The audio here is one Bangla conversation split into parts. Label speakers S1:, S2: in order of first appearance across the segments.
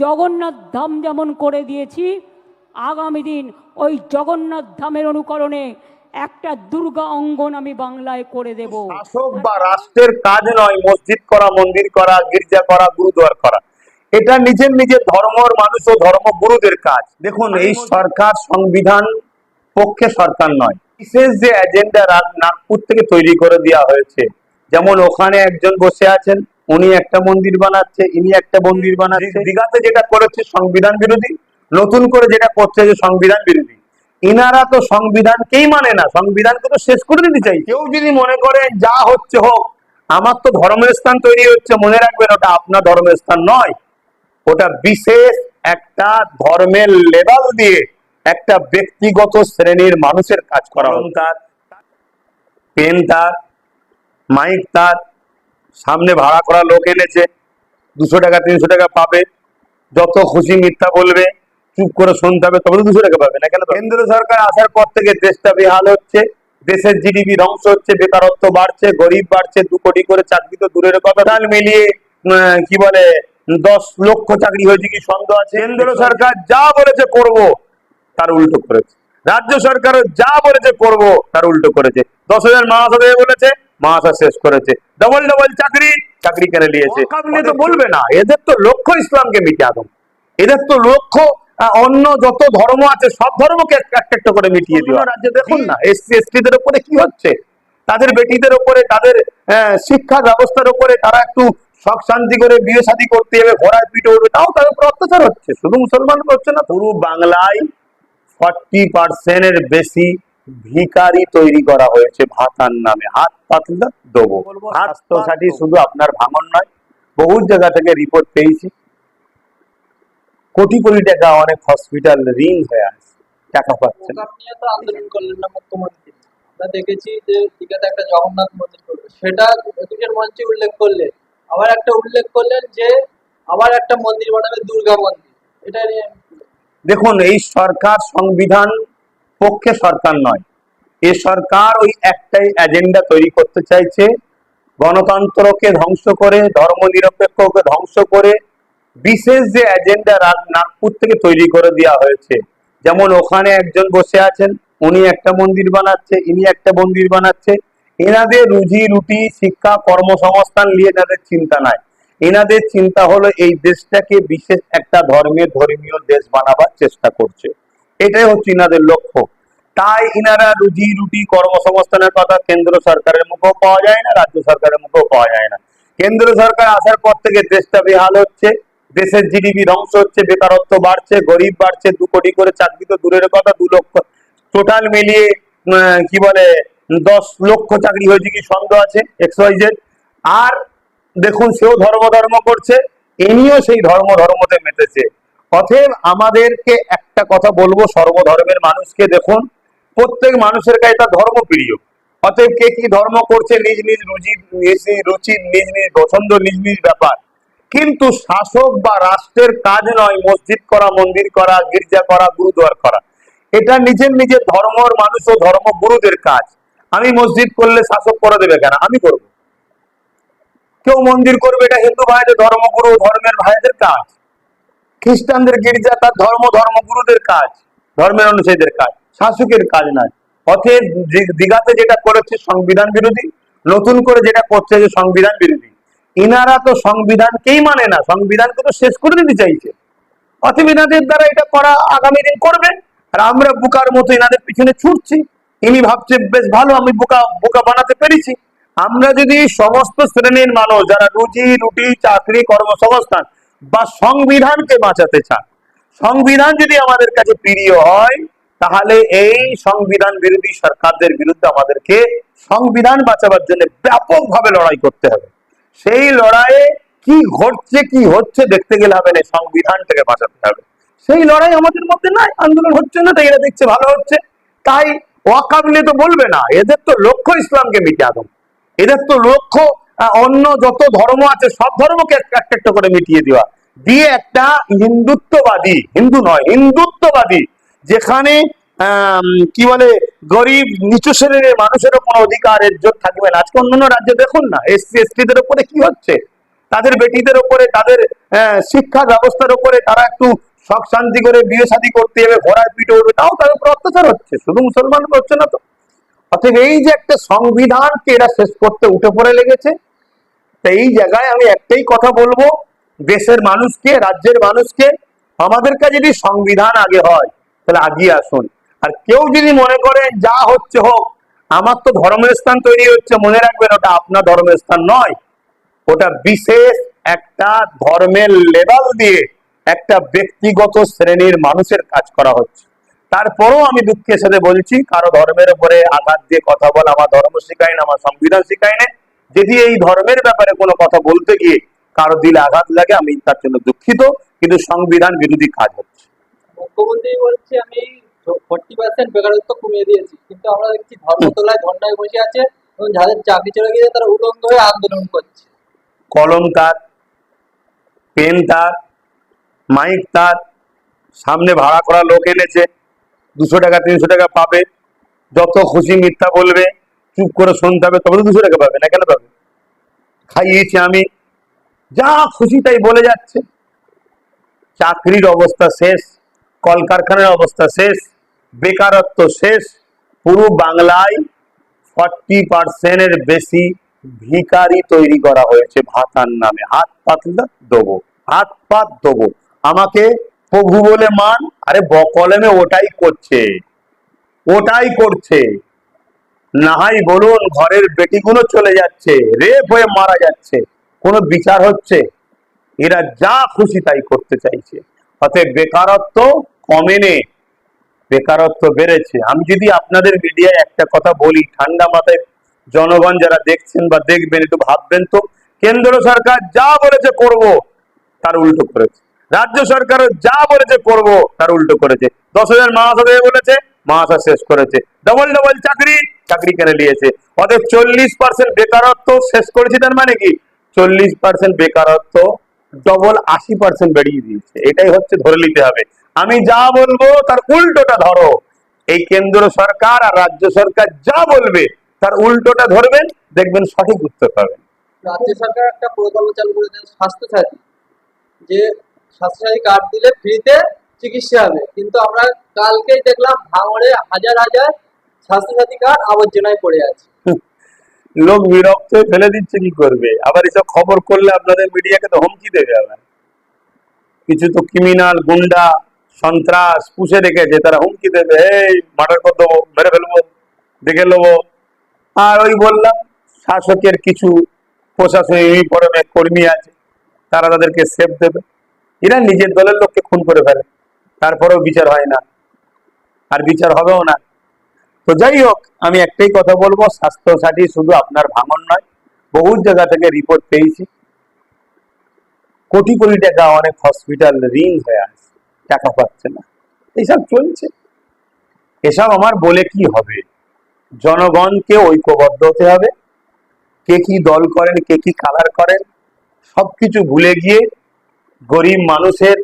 S1: জগন্নাথ ধাম যেমন করে দিয়েছি, আগামী দিন ওই জগন্নাথ ধামের অনুকরণে একটা দুর্গা অঙ্গন আমি বাংলায় করে দেব।
S2: শাসক বা রাষ্ট্রের কাজ নয়, মসজিদ করা, মন্দির করা, গির্জা করা, গুরুদুয়ার করা। এটা নিজের নিজের ধর্মর মানুষ ও ধর্মগুরুদের কাজ। দেখুন, এই সরকার সংবিধান পক্ষে সরকার নয়। বিশেষ যে এজেন্ডা নাগপুর থেকে তৈরি করে দেওয়া হয়েছে, যেমন ওখানে একজন বসে আছেন উনি একটা মন্দির বানাচ্ছে ইনি একটা মন্দির বানাচ্ছে। দীঘাতে যেটা করেছে সংবিধান বিরোধী নতুন করে যেটা করছে যে সংবিধান বিরোধী। ইনারা তো সংবিধানকেই মানে না সংবিধানকে তো শেষ করে দিতে চাই। কেউ যদি মনে করে যা হচ্ছে হোক আমার তো ধর্মের স্থান তৈরি হচ্ছে মনে রাখবেন ওটা আপনার ধর্মের স্থান নয়। ওটা বিশেষ একটা ধর্মের লেভেল দিয়ে একটা ব্যক্তিগত শ্রেণির মানুষের কাজ করা তার। পেন তার মাইক তার সামনে ভাড়া করা লোক এনেছে দুশো টাকা তিনশো টাকা পাবে যত খুশি মিথ্যা বলবে চুপ করে শুনতে হবে তবে দুশো টাকা পাবে না কেন কেন্দ্র সরকার আসার পর থেকে দেশটা বেহাল হচ্ছে দেশের জিডিপি ধ্বংস হচ্ছে বেকারত্ব বাড়ছে গরিব বাড়ছে দু কোটি করে চাকরি তো দূরের কথা। তাল মিলিয়ে কি বলে দশ লক্ষ চাকরি হয়েছে কি সন্দেহ আছে? কেন্দ্র সরকার যা বলেছে করব তার উল্টো করেছে। রাজ্য সরকারও যা বলেছে করব তার উল্টো করেছে। দশ হাজার মাস হবে বলেছে মাস শেষ করেছে। ডবল ডবল চাকরি চাকরি কেনে নিয়েছে। আপনি তো বলবে না। এদের তো লক্ষ্য ইসলামকে মিটিয়ে আদম। এদের তো লক্ষ্য অন্য যত ধর্ম আছে সব ধর্মকে একটা একটা করে মিটিয়ে দেওয়া। রাজ্যে দেখুন না। এসসি এসটিদের উপরে কি হচ্ছে? তাদের বেটিদের উপরে তাদের শিক্ষা ব্যবস্থার উপরে তারা একটু শখ শান্তি করে বিয়ে শাদী করতে যাবে ঘোড়ার পিঠে উঠবে তাও তাদের উপর অত্যাচার হচ্ছে। শুধু মুসলমান হচ্ছে না পুরো বাংলায় ফর্টি পার্সেন্টের বেশি ভিকারি তৈরি করা হয়েছে ভাতার নামে। হাত পাতলে দেবো। সাথী শুধু আপনার ভাঙন নয় বহু জায়গা থেকে রিপোর্ট পেয়েছি। কোটি কোটি টাকা অনেক হসপিটাল ঋণ হয়ে আছে টাকা পাচ্ছে না
S3: ওখান নিয়ে তো আন্দোলন করলেন না মুখ্যমন্ত্রী। আমরা দেখেছি যে দীঘাতে একটা জগন্নাথ মন্দির করবে। সেটা মঞ্চে উল্লেখ করলেন। আবার একটা উল্লেখ করলেন যে আবার একটা মন্দির বানাবে দুর্গা মন্দির। এটা?
S2: দেখুন এই সরকার সংবিধান পক্ষে সরকার নয়। এ সরকার ওই একটাই এজেন্ডা তৈরি করতে চাইছে। গণতন্ত্রকে ধ্বংস করে ধর্ম নিরপেক্ষকে ধ্বংস করে বিশেষ যে এজেন্ডা নাগপুর থেকে তৈরি করে দেওয়া হয়েছে। যেমন ওখানে একজন বসে আছেন, উনি একটা মন্দির বানাচ্ছে, ইনি একটা মন্দির বানাচ্ছে। এনাদের রুজি, রুটি, শিক্ষা, কর্মসংস্থান নিয়ে এনাদের চিন্তা নাই। এনাদের চিন্তা হলো এই দেশটাকে বিশেষ একটা ধর্মের ধর্মীয় দেশ বানাবার চেষ্টা করছে। এটাই হচ্ছে ইনাদের লক্ষ্য। তাই ইনারা রুজি রুটি কর্মসংস্থানের কথা কেন্দ্র সরকারের মুখেও পাওয়া যায় না, রাজ্য সরকারের মুখেও পাওয়া যায় না। কেন্দ্র সরকার আসার পর থেকে দেশটা বেহাল হচ্ছে, দেশের জিডিপি ধ্বংস হচ্ছে, বেকারত্ব বাড়ছে, গরিব বাড়ছে, দু কোটি করে চাকরি তো দূরের কথা, দু লক্ষ টোটাল মিলিয়ে কি বলে, দশ লক্ষ চাকরি হয়েছে কি সন্দেহ আছে এক্স ওয়াই জেড আর দেখুন, সেও ধর্ম ধর্ম করছে ইনিও সেই ধর্ম ধর্মতে মেতেছে। অতএব আমাদেরকে একটা কথা বলব, সর্বধর্মের মানুষকে দেখুন প্রত্যেক মানুষের কাছে তার ধর্ম প্রিয়। অতএব কে কি ধর্ম করছে, নিজ নিজ রুচি নিজ রুচি, নিজ নিজ পছন্দ, নিজ নিজ ব্যাপার। কিন্তু শাসক বা রাষ্ট্রের কাজ নয় মসজিদ করা, মন্দির করা, গির্জা করা, গুরুদুয়ার করা। এটা নিজের নিজের ধর্মর মানুষ ও ধর্মগুরুদের কাজ। আমি মসজিদ করলে শাসক করে দেবে কেন? আমি করব। কেউ মন্দির করবে, এটা হিন্দু ভাইদের ধর্মগুরু ধর্মের ভাইদের কাজ। খ্রিস্টানদের গির্জা তার ধর্ম ধর্মগুরুদের কাজ, ধর্মের অনুসারীদের কাজ। শাসকের কাজ নয়। দি- দীঘাতে যেটা করেছে সংবিধান বিরোধী, নতুন করে যেটা করছে যে সংবিধান বিরোধী, ইনারা তো সংবিধানকেই মানে না, সংবিধানকে তো শেষ করে দিতে চাইছে। অতএব ইনাদের দ্বারা এটা করা আগামী দিন করবে, আর আমরা বোকার মতো ইনাদের পিছনে ছুটছি। ইনি ভাবছে বেশ ভালো, আমি বোকা বোকা বানাতে পেরেছি। আমরা যদি সমস্ত শ্রেণির মানুষ যারা রুজি, রুটি, চাকরি, কর্মসংস্থান বা সংবিধানকে বাঁচাতে চান, সংবিধান যদি আমাদের কাছে প্রিয় হয় তাহলে এই সংবিধান বিরোধী সরকারদের বিরুদ্ধে আমাদেরকে সংবিধান বাঁচাবার জন্য ব্যাপকভাবে লড়াই করতে হবে। সেই লড়াইয়ে কি ঘটছে, কি হচ্ছে দেখতে গেলে হবে না সংবিধানটাকে বাঁচাতে হবে। সেই লড়াই আমাদের মধ্যে নাই আন্দোলন হচ্ছে না, তাই এরা দেখছে ভালো হচ্ছে। তাই ওয়াকাবলে তো বলবে না, এদের তো লক্ষ্য ইসলামকে মিটে আদম এদের তো লক্ষ্য অন্য যত ধর্ম আছে, সব ধর্মকে একটা একটা করে মিটিয়ে দেওয়া। দিয়ে একটা হিন্দুত্ববাদী, হিন্দু নয়, হিন্দুত্ববাদী যেখানে কি বলে, গরিব, নিচু শ্রেণির মানুষেরও কোনো অধিকার জোর থাকবে না। আজকে অন্যান্য রাজ্যে দেখুন না, এসসি, এসটিদের উপরে কি হচ্ছে? তাদের বেটিদের ওপরে, তাদের শিক্ষা ব্যবস্থার ওপরে তারা একটু শখ শান্তি করে বিয়ে শাদী করতে যাবে ঘোড়ায় পিঠে উঠবে, তাও তাদের উপর অত্যাচার হচ্ছে। শুধু মুসলমান হচ্ছে না তো। অতএব এই যে একটা সংবিধানকে এরা শেষ করতে উঠে পড়ে লেগেছে, তো এই জায়গায় আমি একটাই কথা বলব, দেশের মানুষকে, রাজ্যের মানুষকে, আমাদের কাছে যদি সংবিধান আগে হয় তাহলে আগিয়ে আসুন। আর কেউ যদি মনে করেন যা হচ্ছে হোক, আমার তো ধর্মের স্থান তৈরি হচ্ছে, মনে রাখবেন ওটা আপনার ধর্মের স্থান নয়। ওটা বিশেষ একটা ধর্মের লেভেল দিয়ে একটা ব্যক্তিগত শ্রেণির মানুষের কাজ করা হচ্ছে। তারপরও আমি দুঃখের সাথে বলছি, কারও ধর্মের উপরে আঘাত দিয়ে কথা বলা, আমার ধর্ম শিখায় না, আমার সংবিধান শিখায় না। যদি এই ধর্মের ব্যাপারে কোনো কথা বলতে গিয়ে কারও দিলে আঘাত লাগে, আমি তার জন্য দুঃখিত, কিন্তু সংবিধান বিরোধী কাজ হচ্ছে।
S3: মুখ্যমন্ত্রী বলছে, আমি ফোর্টি পার্সেন্ট বেকারত্ব কমিয়ে দিয়েছি। কিন্তু আমরা দেখছি ধর্মতলায় ধর্নায় বসে আছে এবং যাদের চাকরি চলে গিয়েছে, তারা উলঙ্গ হয়ে আন্দোলন করছে।
S2: কলম তার, পেন তার, মাইক তার, সামনে ভাড়া করা লোক এনেছে, দুশো টাকা, তিনশো টাকা পাবে, যত খুশি মিথ্যা বলবে, চুপ করে শুনতে হবে, তবে দুশো টাকা পাবে না, কেন পাবে? খাইয়েছি আমি, যা খুশি তাই বলে যাচ্ছে। চাকরির অবস্থা শেষ কলকারখানার অবস্থা শেষ, বেকারত্ব শেষ, পুরো বাংলায় ফর্টি পার্সেন্টের বেশি ভিকারি তৈরি করা হয়েছে ভাতার নামে। হাত পাতলা দেবো। হাত পাত দেবো। আমাকে প্রভু বলে মান, আরে বকলমে ওটাই করছে। ওটাই করছে। নাহাই বলুন, ঘরের বেটিগুলো চলে যাচ্ছে, রেপ হয়ে মারা যাচ্ছে। কোনো বিচার হচ্ছে? এরা যা খুশি তাই করতে চাইছে। অতএব বেকারত্ব কমেনে বেকারত্ব বেড়েছে। আমি যদি আপনাদের মিডিয়ায় একটা কথা বলি, ঠান্ডা মাথায় জনগণ যারা দেখছেন বা দেখবেন, একটু ভাববেন তো, কেন্দ্র সরকার যা বলেছে করব, তার উল্টো করেছে। রাজ্য সরকার যা বলেছে করব, তার উল্টো করেছে। দশ হাজার মাসা দেবে বলেছে মাসা শেষ করেছে। ডবল ডবল চাকরি চাকরি কেন নিয়েছে অতএব চল্লিশ পার্সেন্ট বেকারত্ব শেষ করেছে, তার মানে কি? চল্লিশ পার্সেন্ট বেকারত্ব ডবল আশি পার্সেন্ট বেরিয়ে দিয়েছে। এটাই হচ্ছে ধরে নিতে হবে। আমি যা বলব তার উল্টোটা ধরো। এই কেন্দ্র সরকার আর রাজ্য সরকার যা বলবে তার উল্টোটা ধরবেন, দেখবেন সঠিক উত্তর পাবেন।
S3: রাজ্য সরকার একটা প্রকল্প চালু করেছে স্বাস্থ্যসাথী, যে স্বাস্থ্যসাথী কার্ড দিলে ফ্রিতে চিকিৎসা হবে। কিন্তু আমরা কালকেই দেখলাম ভাঙড়ে হাজার হাজার স্বাস্থ্যসাথী কার্ড আবর্জনায় পড়ে আছে।
S2: লোক বিরক্ত হয়ে ফেলে দিচ্ছে কি করবে? আবার এসব খবর করলে আপনাদের মিডিয়াকে তো হুমকি দেবে আবার। কিছু তো ক্রিমিনাল গুন্ডা, সন্ত্রাস, পুষে রেখেছে, তারা হুমকি দেবে, এই মার্ডার করে দেবো, মেরে ফেলব, দেখে নেব। আর ওই বললাম, শাসকের কিছু প্রশাসনিক কর্মী আছে, তারা তাদেরকে সেফ দেবে। এরা নিজের দলের লোককে খুন করে ফেলে। তারপরেও বিচার হয় না। আর বিচার হবেও না। তো যাই হোক, আমি একটাই কথা বলব স্বাস্থ্য সাথী শুধু আপনার ভাঙন নয় বহু জায়গা থেকে রিপোর্ট পেয়েছি। কোটি কোটি টাকা অনেক হসপিটাল ঋণ হয়ে আছে, টাকা পাচ্ছে না। এইসব চলছে। এসব আমার বলে কি হবে? জনগণকে ঐক্যবদ্ধ হতে হবে। কে কি দল করেন, কে কি কালার করেন, সবকিছু ভুলে গিয়ে গরিব মানুষের,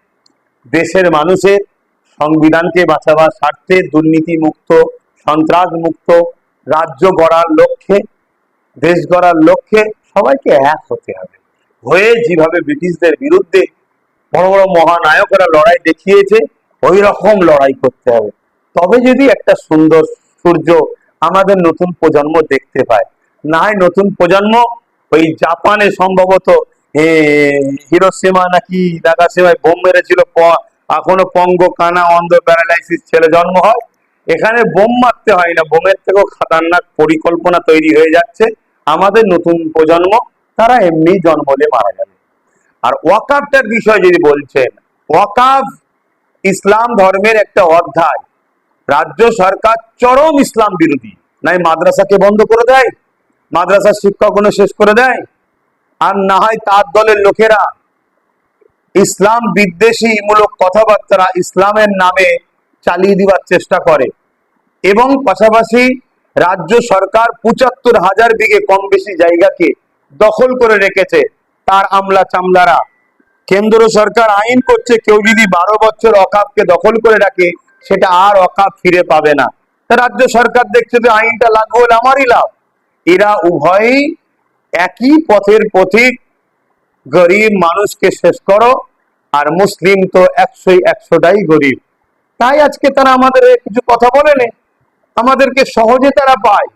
S2: দেশের মানুষের সংবিধানকে বাঁচাবার স্বার্থে দুর্নীতি মুক্ত সন্ত্রাস মুক্ত রাজ্য গড়ার লক্ষ্যে, দেশ গড়ার লক্ষ্যে সবাইকে এক হতে হবে। হয়ে যেভাবে ব্রিটিশদের বিরুদ্ধে বড় বড় মহানায়করা লড়াই দেখিয়েছে, ওই রকম লড়াই করতে হবে। তবে যদি একটা সুন্দর সূর্য আমাদের নতুন প্রজন্ম দেখতে পায়, না হয় নতুন প্রজন্ম ওই জাপানে সম্ভবত হিরোসীমা নাকি নাগাসীমায় বোম মেরেছিল এখনও পঙ্গ কানা অন্ধ প্যারালাইসিস ছেলে জন্ম হয় এখানে বোম মারতে হয় না, বোমের থেকেও খাতারনাক পরিকল্পনা তৈরি হয়ে যাচ্ছে। আমাদের নতুন প্রজন্ম, তারা এমনি জন্মলে মারা যাবে। আর ওয়াকাফটার বিষয় যদি বলছেন, ওয়াকাফ ইসলাম ধর্মের একটা অধ্যায়। রাজ্য সরকার চরম ইসলাম বিরোধী। নাই মাদ্রাসাকে বন্ধ করে দেয়, মাদ্রাসার শিক্ষকগুলো শেষ করে দেয়। আর না হয় তার দলের লোকেরা। ইসলাম বিদ্বেষী মূলক কথাবার্তা, ইসলামের নামে চালিয়ে দিবার চেষ্টা করে। এবং পাশাপাশি রাজ্য সরকার পঁচাত্তর হাজার বিঘে কম বেশি জায়গাকে দখল করে রেখেছে তার আমলা চামলারা। কেন্দ্র সরকার আইন করছে, কেউ যদি বারো বছর অকাপকে দখল করে রাখে, সেটা আর অকাপ ফিরে পাবে না। রাজ্য সরকার দেখছে যে আইনটা লাগু হলে আমারই লাভ। এরা উভয়ই একই পথের পথিক। গরিব মানুষকে শেষ করো, আর মুসলিম তো একশোই একশোটাই গরিব। তাই আজকে তারা আমাদের কিছু কথা বলেনি। আমাদেরকে সহজে তারা পায়।